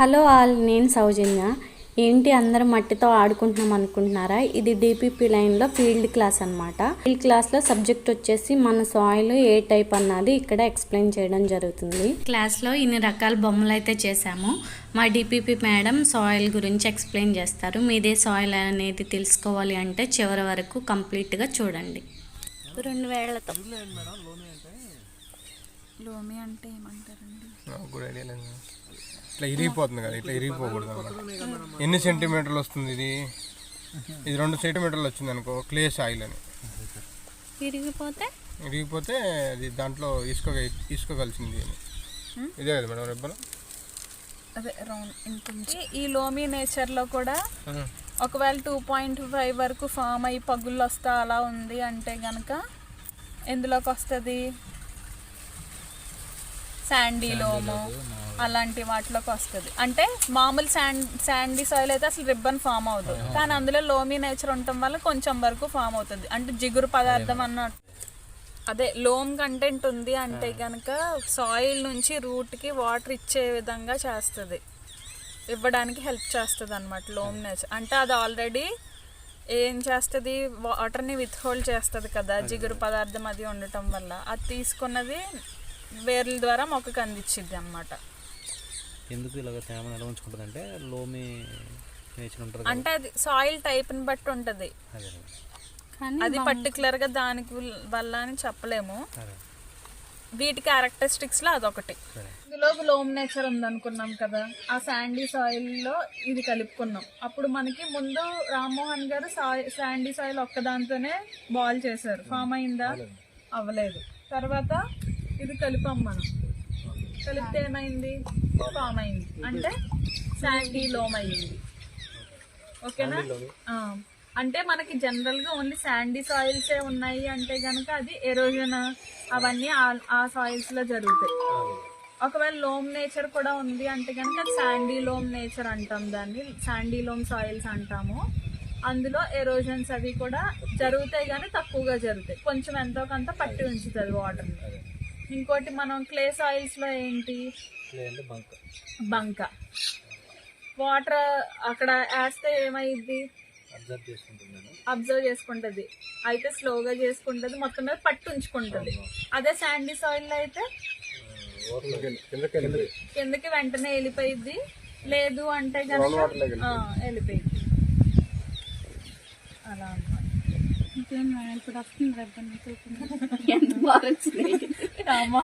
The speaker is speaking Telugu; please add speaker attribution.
Speaker 1: హలో ఆల్ నేను సౌజన్య. ఏంటి అందరం మట్టితో ఆడుకుంటున్నాం అనుకుంటున్నారా? ఇది డిపిపి లైన్లో ఫీల్డ్ క్లాస్ అన్నమాట. ఫీల్డ్ క్లాస్లో సబ్జెక్ట్ వచ్చేసి మన సాయిల్ ఏ టైప్ అన్నది ఇక్కడ ఎక్స్ప్లెయిన్ చేయడం జరుగుతుంది. క్లాస్లో ఇన్ని రకాల బొమ్మలు అయితే చేశాము. మా డిపిపి మేడం సాయిల్ గురించి ఎక్స్ప్లెయిన్ చేస్తారు. మీదే సాయిల్ అనేది తెలుసుకోవాలి అంటే చివరి వరకు కంప్లీట్గా చూడండి. రెండు వేళ్ళతో
Speaker 2: లోమి అంటే ఏమంటారండి?
Speaker 3: ఇట్లా ఇరిగిపోతుంది కదా ఇట్లా ఇరిగిపోకూడదు అన్నమాట. ఎన్ని సెంటీమీటర్లు వస్తుంది ఇది? ఇది రెండు సెంటీమీటర్లు వచ్చింది అనుకో క్లే సాయిల్ అని.
Speaker 1: విరిగిపోతే
Speaker 3: ఇరిగిపోతే అది దాంట్లో ఇసుక ఇసుక కలిసింది అని. ఇదే కదా మేడం రెబ్బలు?
Speaker 2: అదే రౌండ్ ఇంకొంచెం. ఈ లోమి నేచర్లో కూడా ఒకవేళ టూ పాయింట్ ఫైవ్ వరకు ఫామ్ అయ్యి పగుళ్ళు వస్తా అలా ఉంది అంటే గనక ఎందులోకి వస్తుంది? శాండీ లోము అలాంటి వాటిలోకి వస్తుంది. అంటే మామూలు శాండ్ శాండీ సాయిల్ అయితే అసలు రిబ్బన్ ఫామ్ అవుతుంది కానీ అందులో లోమి నేచర్ ఉండటం వల్ల కొంచెం వరకు ఫామ్ అవుతుంది. అంటే జిగురు పదార్థం అన్నట్టు. అదే లోమ్ కంటెంట్ ఉంది అంటే కనుక సాయిల్ నుంచి రూట్కి వాటర్ ఇచ్చే విధంగా చేస్తుంది. ఇవ్వడానికి హెల్ప్ చేస్తుంది అనమాట లోమ్ నేచర్ అంటే అది ఆల్రెడీ ఏం చేస్తుంది? వాటర్ని విత్హోల్డ్ చేస్తుంది కదా జిగురు పదార్థం అది ఉండటం వల్ల. అది తీసుకున్నది వేర్ల ద్వారా మొక్కకు అందించిద్ది అనమాట
Speaker 4: ఎందుకు ఇలాగ తేమ నిల్వ ఉంచుకుంటుంది అంటే లోమి నేచర్ ఉంటుంది
Speaker 2: అంటే అది సాయిల్ టైప్ని బట్టి ఉంటుంది.
Speaker 4: అదే
Speaker 1: కానీ
Speaker 2: అది పర్టికులర్గా దానికి వల్ల అని చెప్పలేము. వీటి క్యారెక్టరిస్టిక్స్లో అదొకటి ఇందులో లోమ్ నేచర్ ఉంది అనుకున్నాం కదా ఆ శాండీ సాయిల్లో ఇది కలుపుకున్నాం. అప్పుడు మనకి ముందు రామ్మోహన్ గారు శాండీ సాయిల్ ఒక్కదాంతోనే బాల్ చేశారు. ఫామ్ అయిందా? అవ్వలేదు. తర్వాత ఇది కలిపాం మనం. కలిపితే ఏమైంది? ఫామ్ అయింది. అంటే శాండీ లోమ్ అయ్యింది ఓకేనా. అంటే మనకి జనరల్గా ఓన్లీ శాండీ సాయిల్స్ ఏ ఉన్నాయి అంటే గనక అది ఎరోజన్ అవన్నీ ఆ- సాయిల్స్లో జరుగుతాయి. ఒకవేళ లోమ్ నేచర్ కూడా ఉంది అంటే కనుక శాండీ లోమ్ నేచర్ అంటాం దాన్ని. శాండీ లోమ్ సాయిల్స్ అంటాము. అందులో ఎరోజన్స్ అవి కూడా జరుగుతాయి కానీ తక్కువగా జరుగుతాయి. కొంచెం ఎంతో కొంత పట్టి ఉంచుతుంది వాటర్. ఇంకోటి మనం క్లే సాయిల్స్లో ఏంటి?
Speaker 4: అంటే బంక్.
Speaker 2: బంక. వాటర్ అక్కడ వేస్తే ఏమైద్ది?
Speaker 4: అబ్జర్వ్
Speaker 2: చేసుకుంటది అయితే స్లోగా చేసుకుంటది. మొత్తం మీద పట్టు ఉంచుకుంటది. అదే శాండీ సాయిల్ అయితే కిందకి వెంటనే వెళ్ళిపోయిద్ది. లేదు అంటే కనుక ఆ, వెళ్ళిపోయిద్ది అలా
Speaker 1: ఎంత బాగా వచ్చింది?
Speaker 2: అమ్మా.